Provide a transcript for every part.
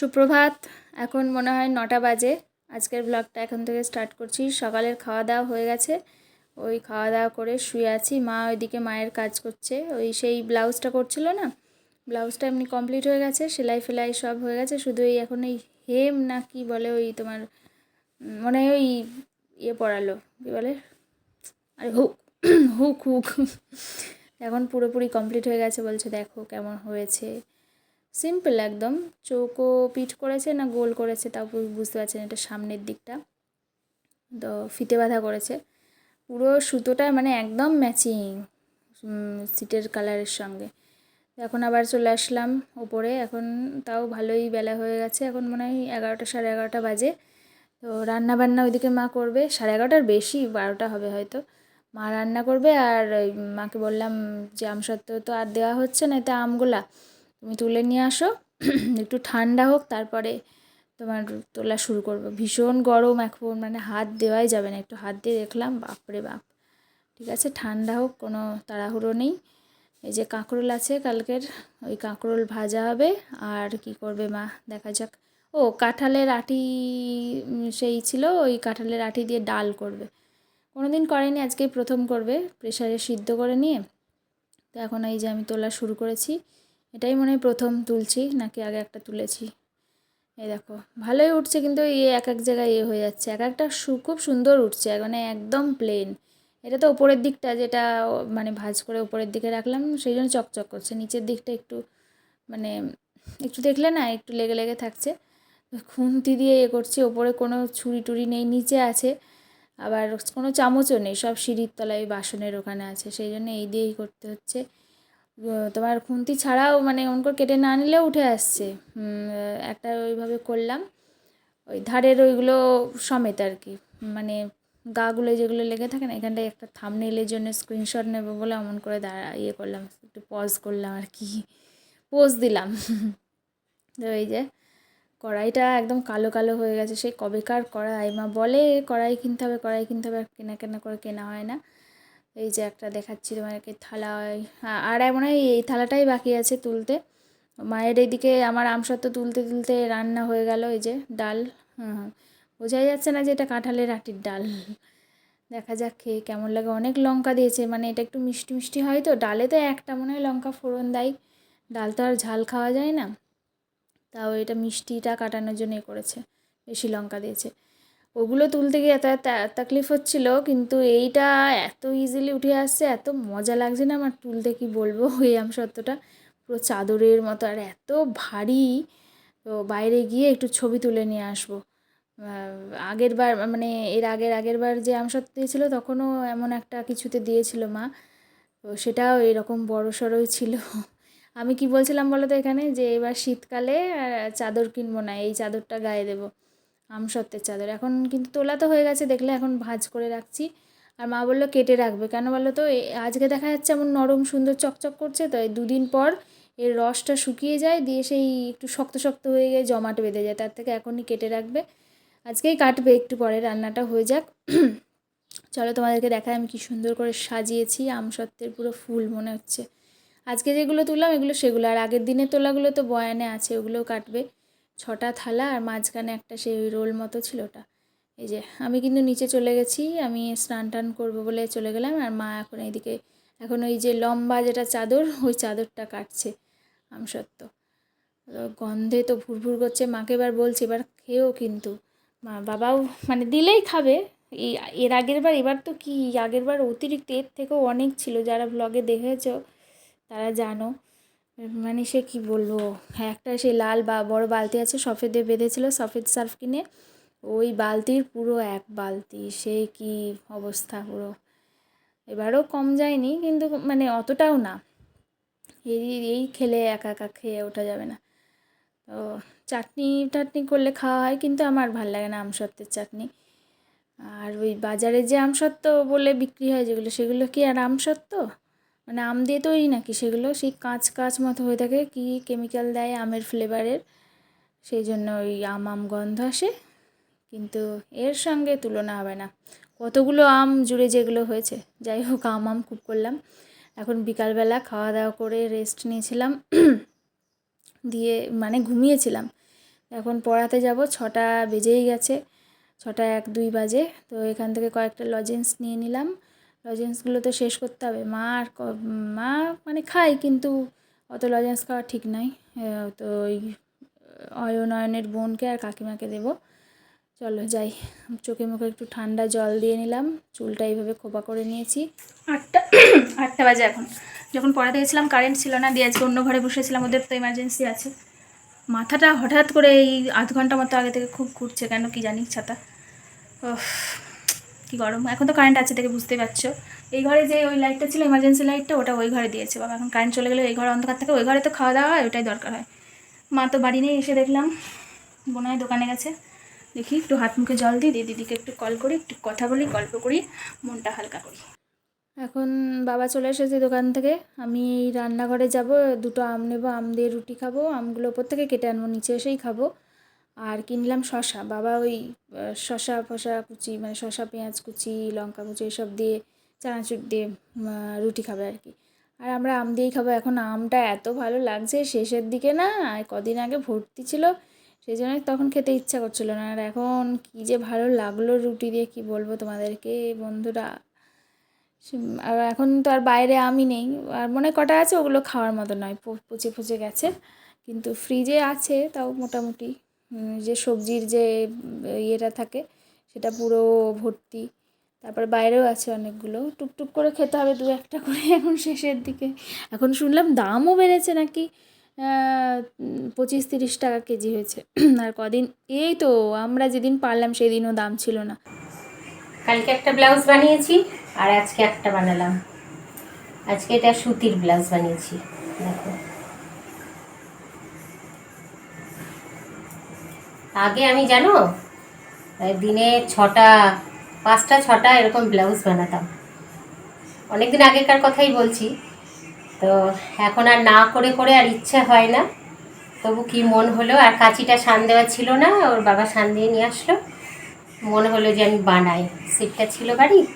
সুপ্রভাত, এখন মনে হয় নটা বাজে। আজকের ব্লগটা এখন থেকে স্টার্ট করছি। সকালের খাওয়া দাওয়া হয়ে গেছে। ওই খাওয়া দাওয়া করে শুয়ে আছি। মা ওইদিকে মায়ের কাজ করছে। ওই সেই ব্লাউজটা করছিল না? ব্লাউজটা এমনি কমপ্লিট হয়ে গেছে। সেলাই ফেলাই সব হয়ে গেছে। শুধু এই এখন এই হেম না কি বলে ওই তোমার, মনে হয় ওই ইয়ে পড়ালো কী বলে? আরে হুক হুক হুক। এখন পুরোপুরি কমপ্লিট হয়ে গেছে বলছে, দেখো কেমন হয়েছে। সিম্পল একদম। চৌকো পিঠ করেছে না গোল করেছে তাও বুঝতে পারছেন এটা সামনের দিকটা। তো ফিতে বাঁধা করেছে। পুরো সুতোটা মানে একদম ম্যাচিং সিটের কালারের সঙ্গে। এখন আবার চলে আসলাম ওপরে। এখন তাও ভালোই বেলা হয়ে গেছে। এখন মনে হয় এগারোটা সাড়ে এগারোটা বাজে। তো রান্না বান্না ওইদিকে মা করবে। সাড়ে এগারোটার বেশি, বারোটা হবে হয়তো। মা রান্না করবে আর মাকে বললাম যে আম সত্ত্বেও তো আর দেওয়া হচ্ছে না, এতে আমগুলা। তুমি তুলে নিয়ে আসো। একটু ঠান্ডা হোক, তারপরে তোমার তোলা শুরু করব। ভীষণ গরম এখন মানে হাত দেওয়াই যাবে না। একটু হাত দিয়ে দেখলাম, বাপরে বাপ। ঠিক আছে, ঠান্ডা হোক, কোনো তাড়াহুড়ো নেই। এই যে কাঁকরোল আছে কালকের, ওই কাঁকরোল ভাজা হবে। আর কি করবে মা? দেখা যাক। ও, কাঁঠালের আটি সেই ছিল, ওই কাঁঠালের আটি দিয়ে ডাল করবে। কোনো দিন করেনি, আজকেই প্রথম করবে। প্রেশারে সিদ্ধ করে নিয়ে। তো এখন এই যে আমি তোলা শুরু করেছি। এটাই মনে হয় প্রথম তুলছি, নাকি আগে একটা তুলেছি? এই দেখো, ভালোই উঠছে কিন্তু ইয়ে এক এক জায়গায় ইয়ে হয়ে যাচ্ছে। এক একটা সু- খুব সুন্দর উঠছে মানে একদম প্লেন এটা তো ওপরের দিকটা যেটা মানে ভাজ করে ওপরের দিকে রাখলাম, সেই জন্য চকচক করছে। নিচের দিকটা একটু মানে একটু দেখলে না, একটু লেগে লেগে থাকছে। খুন্তি দিয়ে ইয়ে করছি, ওপরে কোনো ছুরি টুরি নেই, নিচে আছে। আবার কোনো চামচও নেই, সব সিঁড়ির তলায় বাসনের ওখানে আছে, সেই জন্য এই দিয়েই করতে হচ্ছে। তোমার খুন্তি ছাড়াও মানে অন করে কেটে না নিলেও উঠে আসছে। একটা ওইভাবে করলাম। ওই ধারের ওইগুলো সমেত আর কি। মানে গাগুলো যেগুলো লেগে থাকে না, এখানটায় একটা থামনেলের জন্য স্ক্রিনশট নেব বলে অমন করে দাঁড়া ইয়ে করলাম, একটু পজ করলাম আর কি। পোজ দিলাম। তো এই যে, কড়াইটা একদম কালো কালো হয়ে গেছে। সেই কবেকার কড়াই, মা বলে কড়াই কিনতে হবে, কড়াই কিনতে হবে, কেনা কেনা করে কেনা হয় না। এই যে একটা দেখাচ্ছি তোমাকে থালা আর মনে হয় এই থালাটাই বাকি আছে তুলতে। মায়ের এইদিকে আমার আমসত্ত্ব তুলতে তুলতে রান্না হয়ে গেল, এই যে ডাল। বোঝাই যাচ্ছে না যে এটা কাঁঠালের আটির ডাল। দেখা যাক খেয়ে কেমন লাগে। অনেক লঙ্কা দিয়েছে মানে এটা একটু মিষ্টি মিষ্টি হয় তো। ডালে তো একটা মনে হয় লঙ্কা ফোড়ন দেয়। ডাল তো আর ঝাল খাওয়া যায় না। তাও এটা মিষ্টিটা কাটানোর জন্য এ করেছে। বেশি লঙ্কা দিয়েছে। ওগুলো তুলতে গিয়ে এত তাকলিফ হচ্ছিল, কিন্তু এইটা এত ইজিলি উঠে আসছে, এত মজা লাগছে না আমার তুলতে, কি বলব? এই আমসত্ত্বটা। পুরো চাদরের মতো, আর এত ভারী। তো বাইরে গিয়ে একটু ছবি তুলে নিয়ে আসব। আগের বার মানে এর আগের আগের বার যে আমসত্ত্ব দিয়েছিল, তখনও এমন একটা কিছুতে দিয়েছিল মা। তো সেটাও এরকম বড় সড়োই ছিল। আমি কি বলছিলাম বলো তো এখানে? যে এবার শীতকালে চাদর কিনবো না, এই চাদরটা গায়ে দেবো। আমসত্ত্বের চাদর। এখন কিন্তু তোলা তো হয়ে গেছে, দেখলে এখন ভাঁজ করে রাখছি। আর মা বলল, কেটে রাখবে। কেন বলো তো আজকে দেখা যাচ্ছে এমন নরম সুন্দর চকচক করছে, তো দুদিন পর এর রসটা শুকিয়ে যায়, দিয়ে সেই একটু শক্ত শক্ত হয়ে গিয়ে জমাট বেঁধে যায়। তার থেকে এখনই কেটে রাখবে। আজকেই কাটবে, একটু পরে রান্নাটা হয়ে যাক। চলো তোমাদেরকে দেখায় আমি কি সুন্দর করে সাজিয়েছি, আমসত্ত্বের পুরো ফুল মনে হচ্ছে। আজকে যেগুলো তুললাম, এগুলো সেগুলো। আর আগের দিনের তোলাগুলো তো বয়ানে আছে, ওগুলোও কাটবে। ছটা থালা আর মাঝখানে একটা সেই রোল মতো ছিল ওটা। এই যে, আমি কিন্তু নিচে চলে গেছি, আমি স্নান টান করব বলে চলে গেলাম আর মা এখন এইদিকে, এখন ওই যে লম্বা যেটা চাদর, ওই চাদরটা কাটছে আমসত্ত্ব গন্ধে তো ভুরভুর করছে, মাকে এবার বলছে, এবার খেয়েও কিন্তু। মা, বাবাও মানে দিলেই খাবে। এই এর আগের বার, এবার তো কি আগের বার অতিরিক্ত, এর থেকেও অনেক ছিল, যারা ব্লগে দেখেছ, তারা জানো। মানে সে কী বলব? হ্যাঁ একটা সেই লাল বা বড় বালতি আছে, সফেদে বেঁধেছিল, সফেদ সার্ফ কিনে। ওই বালতির পুরো এক বালতি, সে কি অবস্থা পুরো? এবারও কম যায়নি, কিন্তু মানে অতটাও না। এই এই খেলে একা একা খেয়ে ওঠা যাবে না। তো চাটনি টাটনি করলে খাওয়া হয়, কিন্তু আমার ভালো লাগে না আমসত্ত্বের চাটনি। আর ওই বাজারে যে আমসত্ত্ব বলে বিক্রি হয় যেগুলো, সেগুলো কি আর আমসত্ত্ব? মানে আম দিয়ে তৈরি নাকি? সেগুলো সেই কাঁচ কাঁচ মতো হয়ে থাকে, কি কেমিক্যাল দেয় আমের ফ্লেভারের সেই জন্য ওই আম আম গন্ধ আসে, কিন্তু এর সঙ্গে তুলনা হবে না। কতগুলো আম জুড়ে যেগুলো হয়েছে, যাই হোক আম আম খুব করলাম। এখন বিকালবেলা খাওয়া দাওয়া করে রেস্ট নিয়েছিলাম, দিয়ে মানে ঘুমিয়েছিলাম। এখন পড়াতে যাব, ছটা বেজেই গেছে, ছটা এক দুই বাজে, তো এখান থেকে কয়েকটা লজেন্স নিয়ে নিলাম। লজেন্সগুলো তো শেষ করতে হবে। মা আর মা মানে খায় কিন্তু অত লজেন্স খাওয়া ঠিক নাই। তো ওই, অয়নয়নের বোনকে আর কাকিমাকে দেবো। চলো যাই, চোখে মুখে একটু ঠান্ডা জল দিয়ে নিলাম। চুলটা এইভাবে খোপা করে নিয়েছি। আটটা আটটা বাজে এখন। যখন পড়াতে গেছিলাম কারেন্ট ছিল না, দিয়ে আজকে অন্য ঘরে বসেছিলাম, ওদের তো এমার্জেন্সি আছে। মাথাটা হঠাৎ করে এই আধ ঘণ্টা মতো আগে থেকে খুব ঘুরছে, কেন কি জানি ছাতা। কি গরম? এখন তো কারেন্ট আছে থেকে বুঝতে পারছ। এই ঘরে যে ওই লাইটটা ছিল এমার্জেন্সি লাইটটা ওটা ওই ঘরে দিয়েছে। বাবা, এখন কারেন্ট চলে গেলে এই ঘরে অন্ধকার থাকে, ওই ঘরে তো খাওয়া দাওয়া হয়, ওটাই দরকার হয়। মা তো বাড়ি নেই, এসে দেখলাম। বোনায় দোকানে গেছে। দেখি একটু হাত মুখে জল দিই, দিয়ে দিদিকে একটু কল করি, একটু কথা বলি, গল্প করি, মনটা হালকা করি। এখন বাবা চলে এসেছে দোকান থেকে। আমি এই রান্নাঘরে যাব, দুটো আম নেব, আম দিয়ে রুটি খাব, আমগুলো ওপর থেকে কেটে আনব, নিচে এসেই খাব। আর কিনলাম শশা। বাবা ওই শশা ফশা কুচি মানে শশা, পেঁয়াজ কুচি, লঙ্কা কুচি এসব দিয়ে চানাচুর দিয়ে রুটি খাবে আর কি। আর আমরা আম দিয়েই খাব। এখন আমটা এত ভালো লাগছে, শেষের দিকে না কদিন আগে ভর্তি ছিল সেই জন্য তখন খেতে ইচ্ছা করছিল না। আর এখন কী যে ভালো লাগল রুটি দিয়ে, কি বলব তোমাদেরকে বন্ধুরা। আর এখন তো আর বাইরে আমি নেই। আর মনে কটা আছে? ওগুলো খাওয়ার মতো নয় পচে পচে গেছে। কিন্তু ফ্রিজে আছে, তাও মোটামুটি। যে সবজির যে ইয়েটা থাকে, সেটা পুরো ভর্তি। তারপর বাইরেও আছে অনেকগুলো। টুকটুক করে খেতে হবে দু একটা করে এখন শেষের দিকে। এখন শুনলাম দামও বেড়েছে নাকি? পঁচিশ তিরিশ টাকা কেজি হয়েছে। আর কদিন, এই তো আমরা যেদিন পারলাম সেদিনও দাম ছিল না। কালকে একটা ব্লাউজ বানিয়েছি আর আজকে একটা বানালাম। আজকে এটা সুতির ব্লাউজ বানিয়েছি। দেখো। আগে আমি জানো দিনে ছটা, পাঁচটা, ছটা এরকম ব্লাউজ বানাতাম। অনেকদিন আগেকার কথাই বলছি। তো এখন আর না করে করে আর ইচ্ছে হয় না। তবু কি মন হলো? আর কাঁচিটা সান দেওয়া ছিল না, ওর বাবা সান দিয়ে নিয়ে আসলো। মনে হলো যে আমি বানাই। সিটটা ছিল বাড়ি।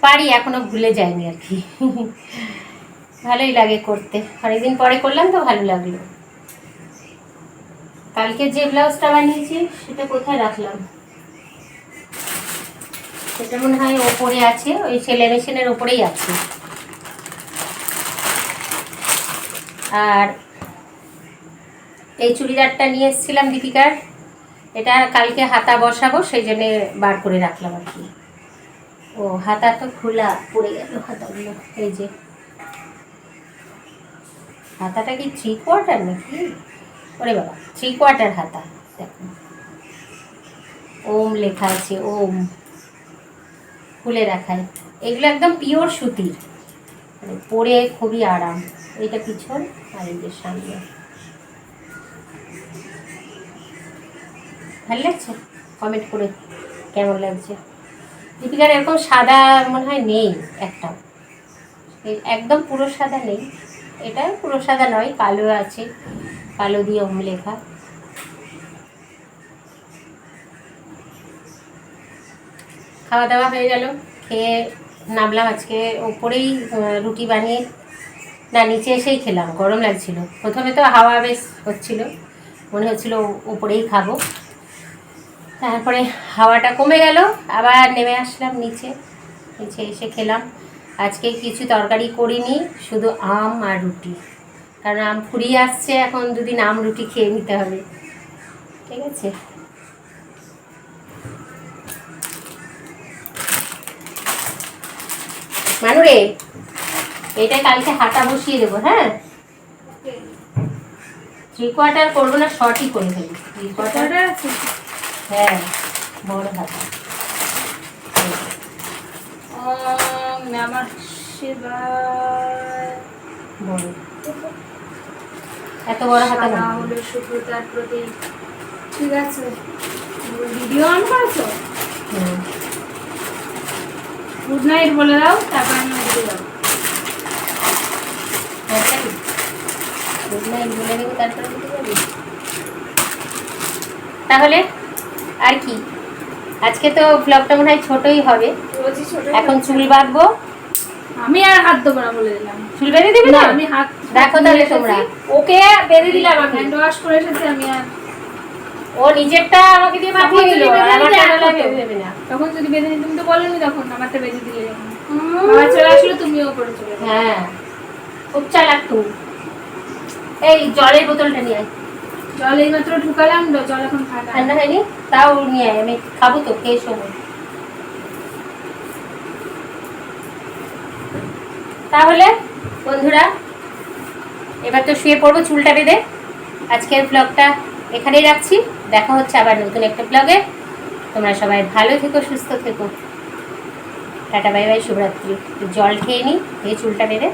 পারি এখনও ভুলে যায়নি আর কি। ভালোই লাগে করতে। অনেকদিন পরে করলাম তো ভালো লাগল। কালকে যে ব্লাউজটা বানিয়েছি, সেটা কোথায় রাখলাম? সেটা মনে হয় ওপরে আছে, ওই সেলাই মেশিনের ওপরেই আছে। আর এই চুড়িদারটা নিয়ে এসেছিলাম দীপিকার, এটা কালকে হাতা বসাবো, সেই জন্যে বার করে রাখলাম আর কি। ও, হাতা তো খোলা, পড়ে গেল হাতাগুলো, এই যে। হাতাটা কি থ্রি কোয়ার্টার নাকি? ওরে বাবা থ্রি কোয়ার্টার হাতা, দেখো। ওম লেখা আছে, ওম। খুলে রাখায় এগুলো একদম পিওর সুতির। মানে পরে খুবই আরাম। এইটা পিছন আর যে সামনে। ভালো লাগছে? কমেন্ট করে কেমন লাগছে? দীপিকার এরকম সাদা মনে হয় নেই একটাও। একদম পুরো সাদা নেই। এটা পুরো সাদা নয়, কালো আছে। কালো দিয়ে ওম লেখা খাওয়া দাওয়া হয়ে গেল। খেয়ে নামলাম আজকে ওপরেই রুটি বানিয়ে। না, নিচে এসেই খেলাম, গরম লাগছিল। প্রথমে তো হাওয়া বেশ হচ্ছিল, মনে হচ্ছিল উপরেই খাব। তারপরে হাওয়াটা কমে গেল, আবার নেমে আসলাম নিচে। নিচে এসে খেলাম। আজকে কিছু তরকারি করিনি, শুধু আম আর রুটি। কারণ আম ফুরিয়ে আসছে এখন দুদিন আম রুটি খেয়ে নিতে হবে। ঠিক আছে? মানুরে এটা কালকে হাতা বসিয়ে দেবো হ্যাঁ? থ্রি কোয়ার্টার করব না শর্টই করে ফেলি। থ্রি কোয়ার্টার হ্যাঁ বড় হাতা নমঃ শিবায় বড়। এত বড় হাতা না হলো শুভ্রতার প্রতীক ঠিক আছে। ভিডিও অন করেছ। গুড নাইট বলে দাও তারপর আমি উঠে যাব গুড নাইট বলে দেবো তারপরে যাবি তাহলে আর কি? আজকে তো ব্লগটা মনে হয় ছোটই হবে। এখন চুল বাঁধবো। আমি আর হাত দেবো না বলে দিলাম। চুল বেঁধে দিবি না? আমি হাত দেখো তাহলে তোমরা। ওকে বেঁধে দিলাম আমি হ্যান্ড ওয়াশ করে এসেছি আমি আর ও নিজেরটা আমাকে দিয়ে মাখিয়ে দিল আমারটা এক দেবে না। তখন যদি বেঁধে নি তুমি তো বলোনি তখন আমারটা বেঁধে দিলে। যখন বাবা চলে আসলো তুমিও করে চলে হ্যাঁ। খুব চালাক তুমি এই জলের বোতলটা নিয়ে আয়। জল এই মাত্র ঢুকালাম জল এখন ঠান্ডা ঠান্ডা হয়নি? তাও নিয়ে আয় আমি খাব তো খেয়ে শোবো। তাহলে বন্ধুরা এবার তো শুয়ে পড়ব চুলটা বেঁধে। আজকের ব্লগটা এখানেই রাখছি। দেখা হচ্ছে আবার নতুন একটা ব্লগে তোমরা সবাই ভালো থেকো, সুস্থ থেকো। টাটা, বাই বাই, শুভরাত্রি। জল খেয়ে নিই খেয়ে চুলটা বেঁধে।